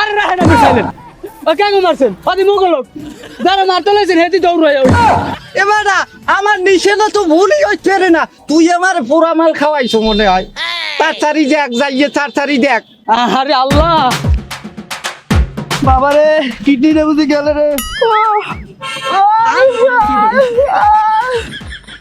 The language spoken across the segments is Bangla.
আরে সাইলেন ও কেন মারছেন? আদি মোগল লোক। যারা মারতে লাইছেন হেতি দৌড়াই এবার আমার নিষেধ তো ভুলই হচ্ছে রে না। তুই আমার পোড়া মাল খাওয়াইছো মনে হয়। তাড়াতাড়ি দেখ যাইয়ে তাড়াতাড়ি দেখ। আরে আল্লাহ। বাবারে কিডনি রে বুঝি গেল রে।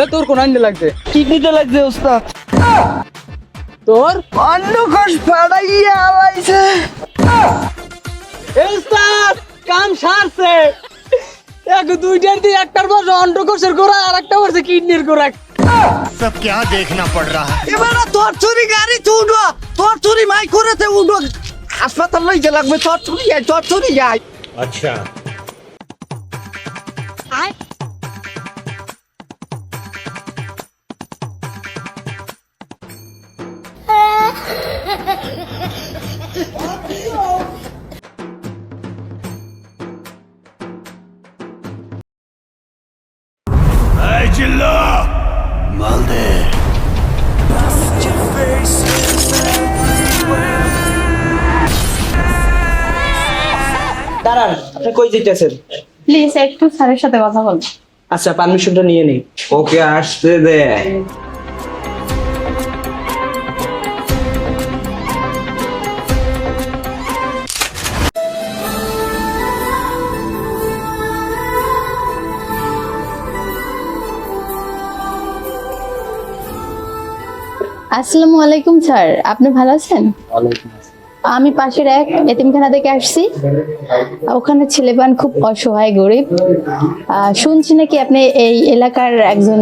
এ তোর কোন আইন লাগছে? কিডনিতে লাগছে ওস্তাদ। তোর অন্য ফাড়াইয়া আলাইছে। এই কাম সারছে। এক দুইটার দিয়ে একটার পর অন্ডকোষের গোড়া আর একটা পড়ছে কিডনির গোড়া। সব কে দেখনা পড় রা। এবার তোর চুরি গাড়ি উঠো। তোর চুরি মাই করেছে উঠো। হাসপাতাল লই যে লাগবে তোর চুরি যায় তোর চুরি যায়। আচ্ছা। যেতেছেন প্লিজ একটু স্যারের সাথে কথা বলব আচ্ছা পারমিশনটা নিয়ে নেই। ওকে আসতে দে। আসসালামু আলাইকুম স্যার। আপনি ভালো আছেন? আমি পাশের এক এতিমখানা থেকে আসছি। ওখানে ছেলেবান খুব অসহায় গরিব। শুনছি নাকি আপনি এই এলাকার একজন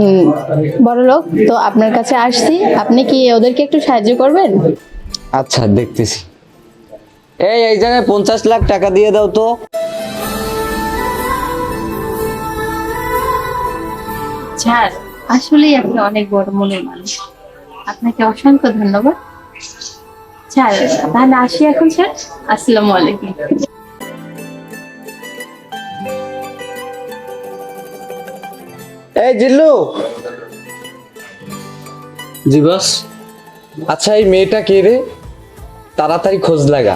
বড় লোক তো আপনার কাছে আসছি। আপনি কি ওদেরকে একটু সাহায্য করবেন? আচ্ছা দেখতেছি। এই এই জায়গায় পঞ্চাশ লাখ টাকা দিয়ে দাও তো। স্যার আসলেই আপনি অনেক বড় মনের মানুষ। আপনাকে অসংখ্য ধন্যবাদ। স্যার তাহলে আসি এখন স্যার। আসসালামু আলাইকুম। এই জিল্লু। জি বস। আচ্ছা এই মেয়েটা কে রে? তাড়াতাড়ি খোঁজ লাগা।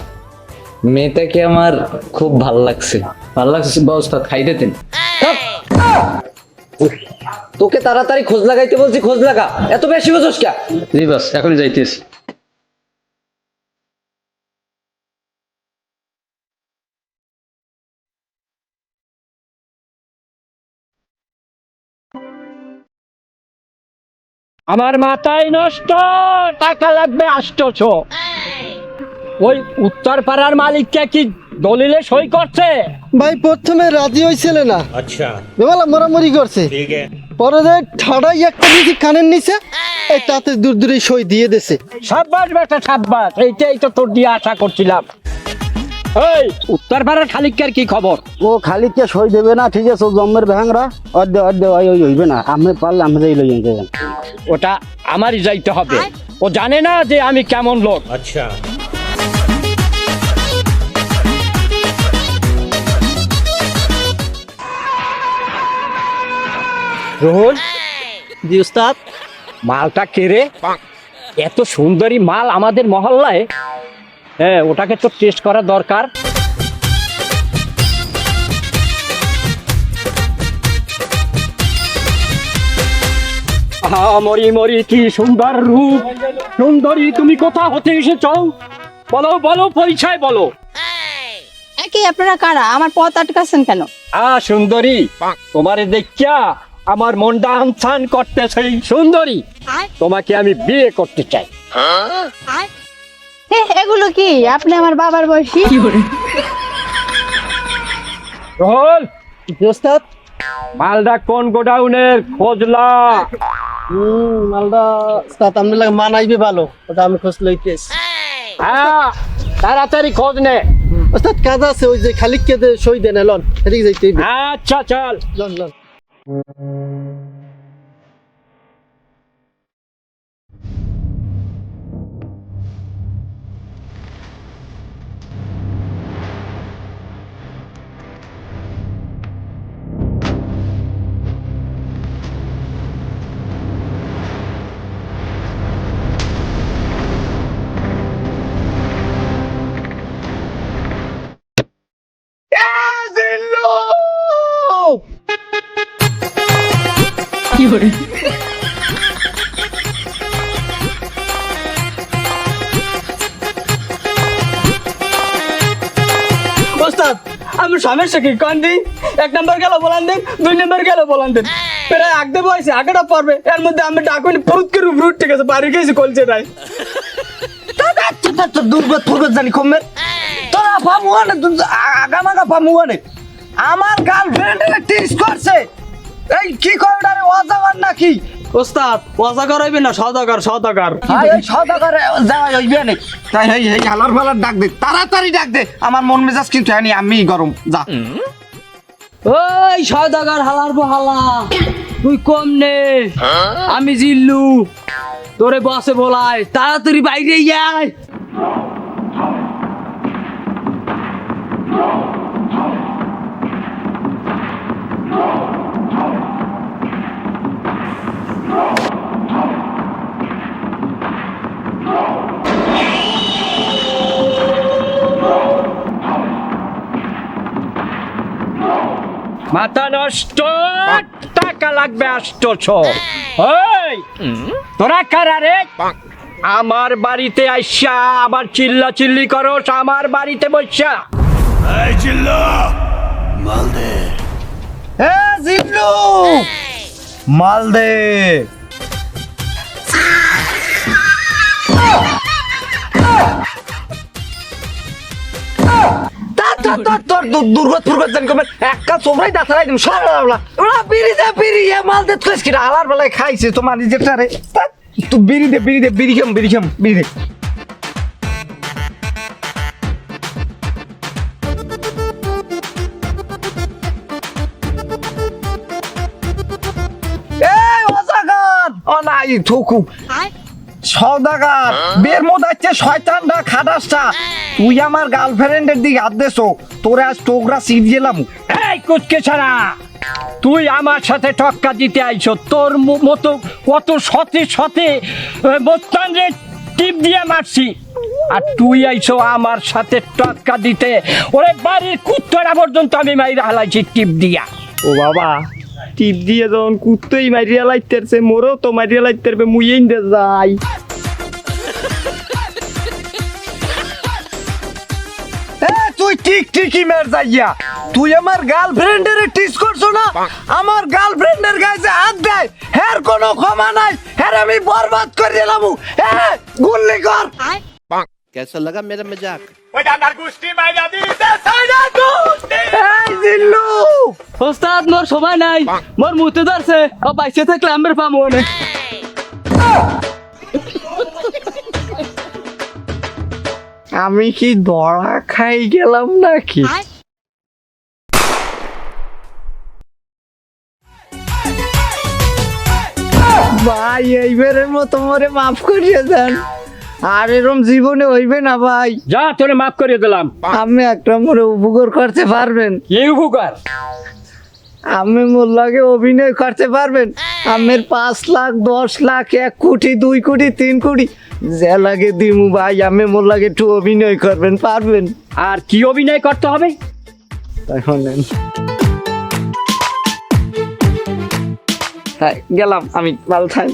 মেয়েটাকে আমার খুব ভালো লাগছে? ভালো লাগছে বস তা খাইতে দেন। তোকে তাড়াতাড়ি খোঁজ লাগাইতে বলছি খোঁজ লাগা। এত বেশি বুঝোস কে জি বস এখনই যাইতেছি। আমার মাথায় নষ্ট টাকা লাগবে আষ্টশো। ওই উত্তর পাড়ার মালিককে কি দলিলে সই করছে? ভাই প্রথমে রাজি হয়েছিল না। আচ্ছা। বেলা মরামরি করছে। পরে ঠাডাই একটা কানের নিছে এই তাতে দূর দূরে সই দিয়ে দিছে। সাব্বাস বেটা সাব্বাস এইটাই তো তোর দিয়ে আশা করছিলাম। এই উত্তর পাড়ার খালিকের কি খবর? ও খালিককে সই দেবে না ঠিক আছে জম্মের ভ্যাংরা। ওই ওই হইবে না আমি পারলে আমি যাই ওটা আমারই যাইতে হবে। ও জানে না যে আমি কেমন লোক। আচ্ছা। রোহন? জি উস্তাদ। মালটা কেড়ে এত সুন্দরী মাল আমাদের মহল্লায়। হ্যাঁ ওটাকে তো টেস্ট করা দরকার। মরি মরি কি সুন্দর রূপ। সুন্দরী তুমি কোথা হতে এসেছ? বলো বলো পরিচয় বলো। একই আপনারা কারা? আমার পথ আটকাছেন কেন? আ সুন্দরী তোমারে দেখিয়া আমার মনটা আনসান করতেছে সুন্দরী। তোমাকে আমি বিয়ে করতে চাই। হে, এগুলো কি? আপনি আমার বাবার বয়সী? রোহল উস্তাদ মালদা কোন গোডাউনের? খোঁজলা। হুম মালদা। উস্তাদ আপনি লাগে মানাইবে ভালো। ওটা আমি খোঁজ লইতেছি। হ্যাঁ তাড়াতাড়ি খোঁজ নে। উস্তাদ কাজ আছে ওই যে খালি কে সই দেন লন এদিকে যাইতে আচ্ছা চল। লন লন। ওস্তাদ, আমি সমস্যা কি কন দিন। এক নম্বর গেল বলান দেন, দুই নম্বর গেল বলান দেন। প্রায় আগতে বয়সে আগেটা পড়বে। এর মধ্যে আমি ডাকুন করে রুট ঠিক আছে বাড়ি গেছি কলছে নাই দুর্গত ফুর্গত জানি কমের। তোরা পামু না আগামাগা পামু না আমার গার্লফ্রেন্ড টিস করছে। এই কি করে অজাবার নাকি? ওস্তাদ পয়সা করাইবে না সদাগর ভাই ওই সদাগর যাওয়া হইবে না তাই এই এই হালার ফালার ডাক দে তাড়াতাড়ি ডাক দে। আমার মন মেজাজ কিন্তু এনি আমি গরম যা। ওই সদাগর হালার হালা তুই কম নে। আমি জিল্লু তোরে বসে বলাই তাড়াতাড়ি বাইরে আয়। লাগবে আষ্টশো। তোরা কারা রে? আমার বাড়িতে আইসা আবার চিল্লা চিল্লি করস আমার বাড়িতে বসা। এই চিল্লা। জিল্লু! তোর দুর্গত ফুর্গত জানি কমের একটা চোমরাই দাঁড়াই দিম সরালা ওরা বিড়ি দে, বিড়ি, এ মাল দে, তুই কি আলার বেলায় খাইছে, তোমার নিজেরটা রে তুই বিড়ি দে বিড়ি দে, বিড়ি খাম বিড়ি খাম, বিড়ি দে। এই অজাগার! ও নাই থুকু। সদাগার বের মধ্যে আছে শয়তানটা খাটাসটা তুই আমার গার্লফ্রেন্ডের দিকে হাত দেছো তোরে আজ টোকরা সিট গেলাম এই কুচকে ছাড়া তুই আমার সাথে টক্কা দিতে আইছো তোর মতো কত সতে সতে বোস্তান রে টিপ দিয়ে মারছি। আর তুই আইছো আমার সাথে টক্কা দিতে ওরে বাড়ির কুত্তরা পর্যন্ত আমি মাইরা হালাইছি টিপ দিয়া। ও বাবা টিপ দিয়ে যখন কুত্তই মারিয়া লাইতেছে মোরও তো মারিয়া লাইতেরবে মুইয়েই দে যাই। এ তুই ঠিক ঠিকই মের যাইয়া। তুই আমার গার্লফ্রেন্ডের টিস করছ না? আমার গার্লফ্রেন্ডের গায়ে হাত দেয় হের কোনো ক্ষমা নাই। হের আমি বরবাদ করে দিলাম। এ গুল্লি কর। कैसा लगा मेरा मजाक এই জিল্লু ওস্তাদ মোর সময় নাই মোর মুতে ধরছে ও বাইসে থাকলে আমার পামো অনেক আমি কি ধরা খাই গেলাম নাকি ভাই এইবারের মতো মরে মাফ করিয়ে দেন আর এরম জীবনে হইবে না ভাই। যা তোরে মাফ করে দিলাম। আমি একটা মরে উপকার করতে পারবেন। কি উপকার? আমি মোর লাগে অভিনয় করতে পারবেন। আমের পাঁচ লাখ দশ লাখ এক কোটি দুই কোটি তিন কোটি যে লাগে দিমু ভাই আমি মোর লাগে একটু অভিনয় করবেন পারবেন। আর কি অভিনয় করতে হবে? তাই শোনেন হ্যাঁ গেলাম আমি ভালো থাই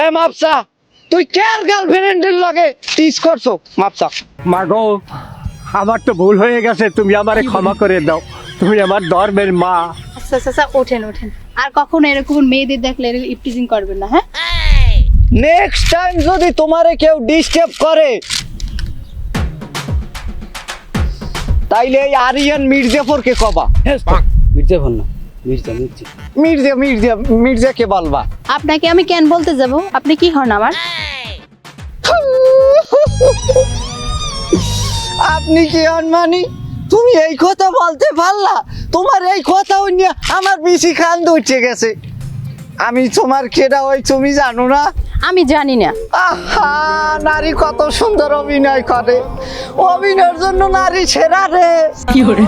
এ মাপসা তুই কার গার্লফ্রেন্ডের লগে টিস করছ? মাপসা। মাগো আমার তো ভুল হয়ে গেছে তুমি আমারে ক্ষমা করে দাও। তুমি আমার ধর্মের মা। আচ্ছা আচ্ছা আচ্ছা, ওঠেন ওঠেন। আর কখনো এরকম মেয়েদের দেখলে ইপটিজিং করবেন না হ্যাঁ? নেক্সট টাইম যদি তোমারে কেউ ডিস্টার্ব করে তাইলে এই আরিয়ান মির্জাফরকে কবা। মির্জা ভালো না। মির্জা মির্জা। মির্জা মির্জা মির্জাকে বলবা। আপনাকে আমি কেন বলতে যাব? আপনি কি হন আমার? আপনি কি অনমানি তুমি এই কথা বলতে পারলা? তোমার এই কথা নিয়ে আমার বেশি খান উঠে গেছে। আমি তোমার কেডা ওই তুমি জানো না? আমি জানি না। আহা নারী কত সুন্দর অভিনয় করে। অভিনয়ের জন্য নারী সেরা রে। কি আমার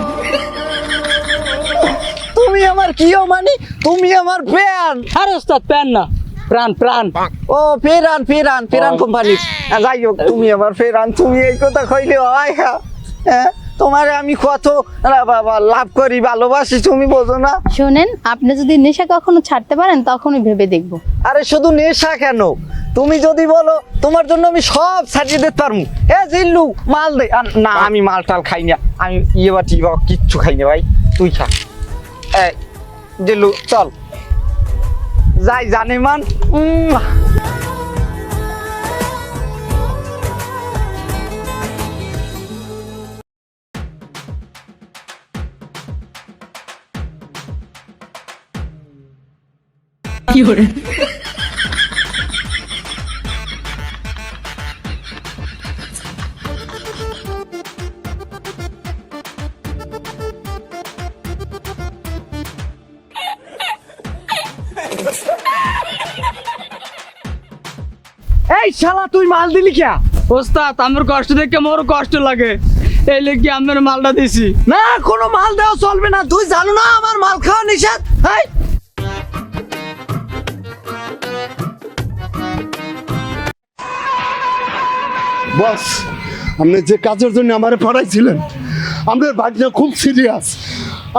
কিও মানি? তুমি আমার প্যান আরে ওস্তাদ প্যান না। প্রাণ প্রাণ। ও ফেরান ফেরান ফেরান কোম্পানি যাই হোক তুমি আমার ফেরান তুমি এই কথা কইলে হয় হ্যাঁ? হ্যাঁ? তোমার আমি কত লা- বা- বা- লাভ করি ভালোবাসি তুমি বোঝো না। শোনেন আপনি যদি নেশা কখনো ছাড়তে পারেন তখনই ভেবে দেখব। আরে শুধু নেশা কেন? তুমি যদি বলো তোমার জন্য আমি সব ছাড়িয়ে দিতে পারব। এ জিল্লু মাল দে। না আমি মাল টাল খাই না। আমি ইয়ে বা টিবা কিচ্ছু খাই না ভাই। তুই খা। এই জিল্লু চল। যাই জানে মান। উম, শালা তুই মাল দিলি কে ওস্তাদ আমার কষ্ট দেখে মোর কষ্ট লাগে। এই লেগে আমার মালটা দিছি। না কোনো মাল দেওয়া চলবে না। তুই জানো না আমার মাল খাওয়া নিষেধ? হাই! বস আপনি যে কাজের জন্য আমারে পড়াইছিলেন আমাদের বাড়িটা খুব সিরিয়াস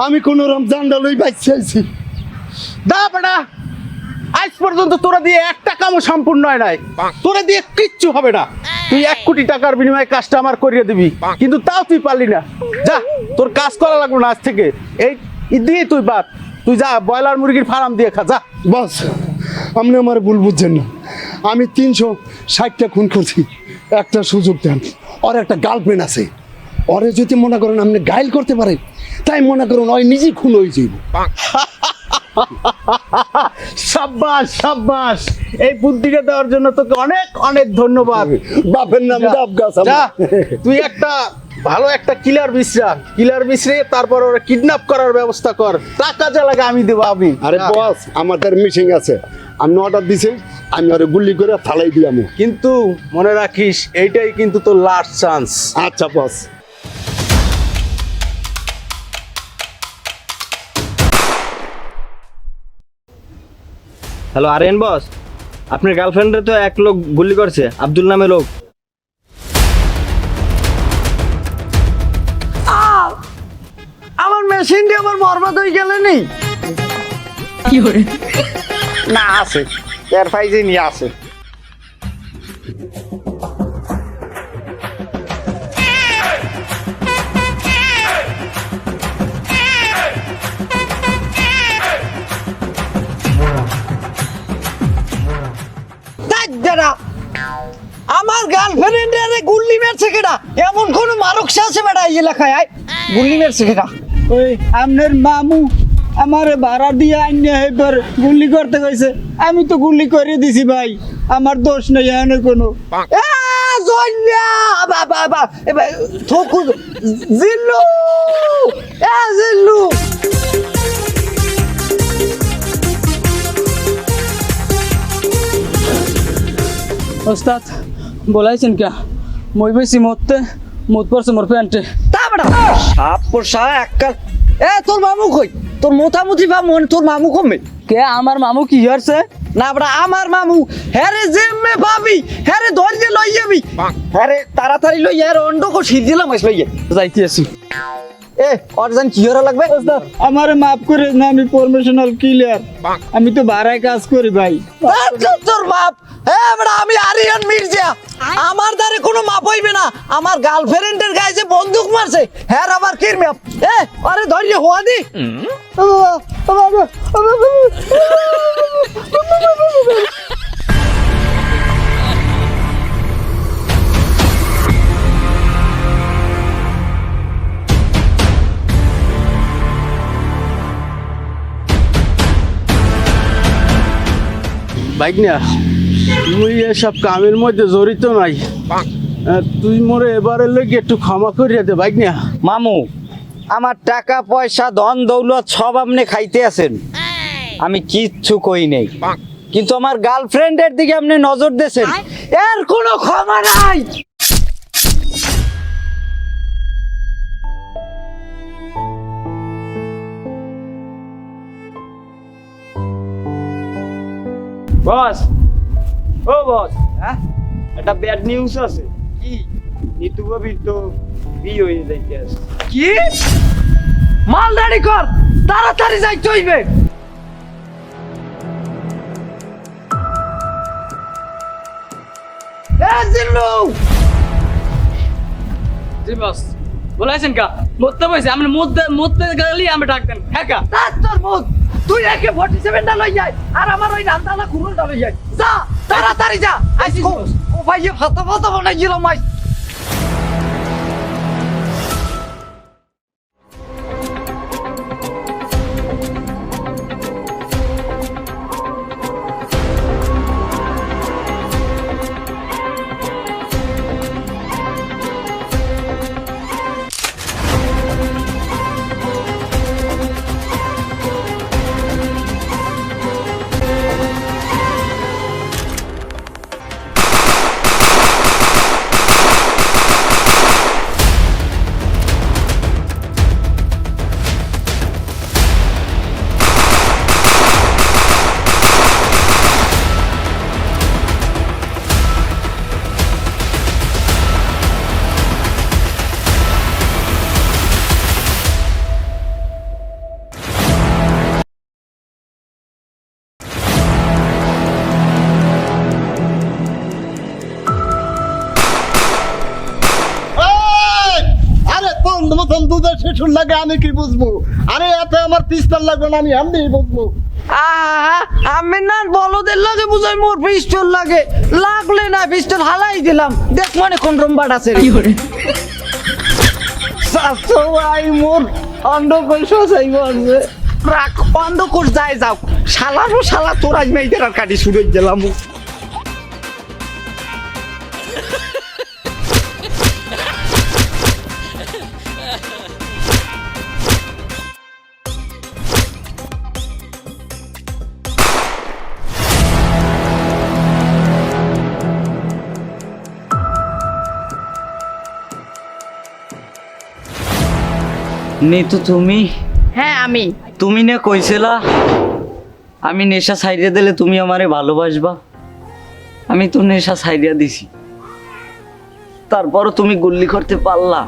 আমি কোন রমজানটা লই বাইছে আইছি। দা বেটা! আজ পর্যন্ত তোরা দিয়ে এক টাকাও সম্পূর্ণ হয় নাই। তোরা দিয়ে কিচ্ছু হবে না। তুই এক কোটি টাকার বিনিময়ে কাজটা আমার করিয়ে দিবি। কিন্তু তাও তুই পারলি না। যা তোর কাজ করা লাগল না আজ থেকে। এই দিয়ে তুই বাদ। তুই যা ব্রয়লার মুরগির ফার্ম দিয়ে খা যা। বস আপনি আমার ভুল বুঝছেন না। আমি তিনশো ষাটটা খুন করছি। একটা সুযোগ দেন। ওর একটা গার্লফ্রেন্ড আছে। ওরে যদি মনে করেন আপনি গাইল করতে পারেন তাই মনে করুন ওই নিজেই খুন হয়ে যাইব। সাব্বাস সাব্বাস। এই বুদ্ধিটা দেওয়ার জন্য তোকে অনেক অনেক ধন্যবাদ। বাপের নাম। তুই একটা ভালো একটা কিলার বিশ্রা কিলার বিশ্রে তারপর ওরা কিডন্যাপ করার ব্যবস্থা কর। টাকা যা লাগে আমি দেবো আমি। আরে বস আমাদের মিটিং আছে। আপনি অর্ডার দিছে আমি ওরে গুলি করে ফালাই দিলাম। কিন্তু মনে রাখিস এইটাই কিন্তু তোর লাস্ট চান্স আচ্ছা বস। হ্যালো আরেন বস। আপনার গার্লফ্রেন্ডে তো এক লোক গুলি করছে আব্দুল নামে লোক। আমার মেশিন দিয়ে আমার বরবাদ হয়ে গেলে নেই কি নি না আছে। এর ফাইজে নিয়ে আছে। এমন কোন মারক আছে বেটা এই এলাকায়? আয় গুল্লি মেরছে কেডা ওই আপনার মামু আমার ভাড়া দিয়ে আইনে এবার গুলি করতে কইছে আমি তো গুলি করে দিছি ভাই আমার দোষ নেই এখানে কোনো। জন্যা বা বা বা এবার থকু জিল্লু এ জিল্লু। ওস্তাদ বলাইছেন কে মই বেশি মরতে মত পড়ছে মোর প্যান্টে। তা বেটা সাপ পোষা একটা এ তোর মামু কই? তোর বা মন তোর মামু কমে কে আমার মামু কি হয়েছে? না বেটা আমার মামু। জেমে ভাবি লই যাবি। তাড়াতাড়ি লই আর দিলাম আস লইয়ে যাইতে আছি। এ অর্জন কি হরা লাগবে? আমার মাফ করে না আমি প্রমোশনাল ক্লিয়ার আমি তো ভাড়ায় কাজ করি ভাই। তোর বাপ হ্যাঁ আমি আরিয়ান মির্জা। আমার দ্বারে কোনো মাপ আমার গার্লফ্রেন্ডের গায়ে যে বন্দুক মারছে হ্যাঁ আবার কির মাপ এ, আরে ধৈর্য হওয়া দি। বাইক তুই এসব কামের মধ্যে জড়িত নাই। তুই মোরে এবারে লেগে একটু ক্ষমা করিয়া দে ভাই না মামু আমার টাকা পয়সা ধন দৌলত সব আপনি খাইতে আছেন। আমি কিচ্ছু কই নেই। কিন্তু আমার গার্লফ্রেন্ডের দিকে আপনি নজর দিয়েছেন। এর কোনো ক্ষমা নাই। বস। ও বস। হ্যাঁ? একটা ব্যাড নিউজ আছে। কি? নিতু কবির তো বিয়ে হয়ে যাইতে আছে। কি? মালদারি কর তাড়াতাড়ি যাই চইবে এ জিল্লু! জি বস বলেছেন কা? মরতে বসে আমরা মরতে মরতে গেলেই আমরা ডাকতেন হ্যাঁ কা? তার তোর মুখ তুই একে ফর্টি সেভেনটা লই যাই আর আমার ওই রান্দালা কুরুলটা লই যাই যা তাড়াতাড়ি যা আইসি ভাই ফাতা ফাতা বানাইছিল মাই মতন দুধের শিশুর লাগে আমি কি বুঝব? আরে এতে আমার পিস্তল লাগবে না আমি এমনি বুঝব। আহা, আমি না বলদের লাগে বুঝাই মোর পিস্তল লাগে। লাগলে না পিস্তল হালাই দিলাম। দেখ মনে কোন রুমবাট আছে। কি করে? আই মোর অন্ধকোষ সসাই বলছে রাখ অন্ধকোষ যায় যাও। শালারও শালা তোর আজ মেয়েদের আর কাটি শুরু দিলাম নিতু তুমি? হ্যাঁ আমি। তুমি না কইছিলা আমি নেশা সাইডে দিলে তুমি আমারে ভালোবাসবা। আমি তো নেশা সাইডিয়া দিছি। তারপরও তুমি গুল্লি করতে পারলা।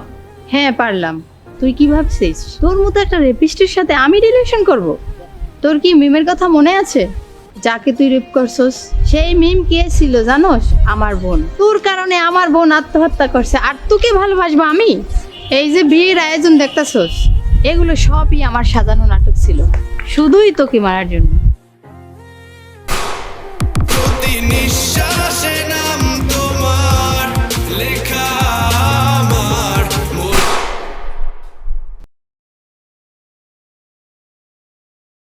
হ্যাঁ পারলাম। তুই কি ভাবছিস? তোর মতো একটা রেপিস্টের সাথে আমি রিলেশন করব? তোর কি মিমের কথা মনে আছে? যাকে তুই রেপ করছস সেই মিম কে ছিল জানোস? আমার বোন। তোর কারণে আমার বোন আত্মহত্যা করছে। আর তোকে ভালোবাসবো আমি? এই যে বিয়ের আয়োজন দেখতেছস, এগুলো সবই আমার সাজানো নাটক ছিল। শুধুই তোকে মারার জন্য। নিঃশ্বাসে